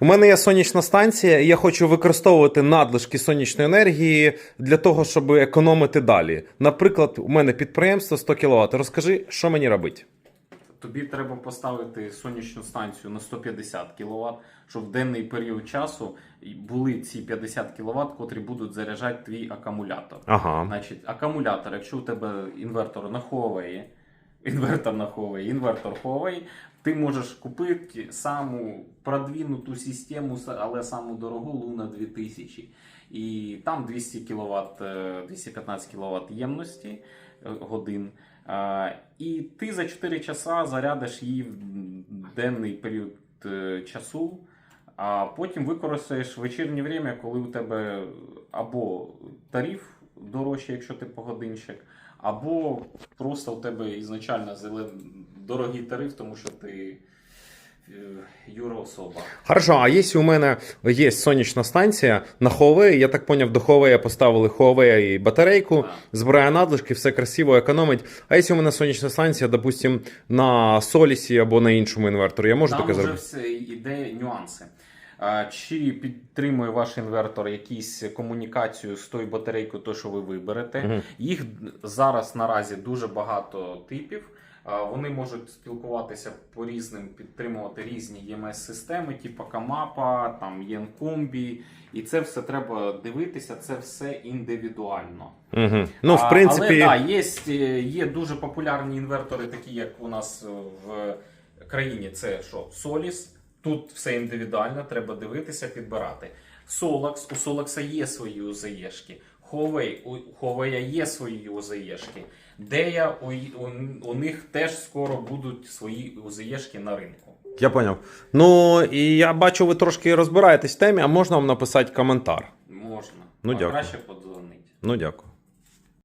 У мене є сонячна станція, і я хочу використовувати надлишки сонячної енергії для того, щоб економити далі. Наприклад, у мене підприємство 100 кВт. Розкажи, що мені робити? Тобі треба поставити сонячну станцію на 150 кВт, щоб в денний період часу були ці 50 кВт, котрі будуть заряджати твій акумулятор. Ага. Значить, акумулятор, якщо у тебе інвертор на Huawei, інвертор на Huawei, інвертор Huawei, ти можеш купити саму продвинуту систему, але саму дорогу Luna 2000. І там 200 кВт, 215 кВт ємності е, годин. І ти за 4 часа зарядиш її в денний період е, часу, а потім використаєш вечірнє время, коли у тебе або тариф дорожчий, якщо ти погодинщик, або просто у тебе ізначально зелен... дорогий тариф, тому що ти е, юроособа. Хорошо, а якщо у мене є сонячна станція на Huawei, я так поняв, до Huawei поставили Huawei батарейку, Так. збирає надлишки, все красиво, економить. А якщо у мене сонячна станція, допустим, на Солісі або на іншому інверторі, я можу Там таке вже все йде нюанси. Чи підтримує ваш інвертор якісь комунікацію з тою батарейкою, то що ви виберете? Мгм. Їх зараз наразі дуже багато типів. Вони можуть спілкуватися по різним, підтримувати різні ЄМС-системи, типу Камапа, там Єнкомбі. І це все треба дивитися, це все індивідуально. Угу. Ну, в принципі, Але да, є, е, є дуже популярні інвертори, такі як у нас е, в країні. Це що? Solis. Тут все індивідуально, треба дивитися, підбирати. Solax, у Solax є свої УЗЄшки. Huawei, у Huawei є свої УЗЄшки. Дея, у, у, у них теж скоро будуть свої УЗЄшки на ринку. я поняв. Ну, і я бачу, ви трошки розбираєтесь в темі, а можна вам написати коментар? Можна. Ну, а дякую. краще подзвонити. Ну, дякую.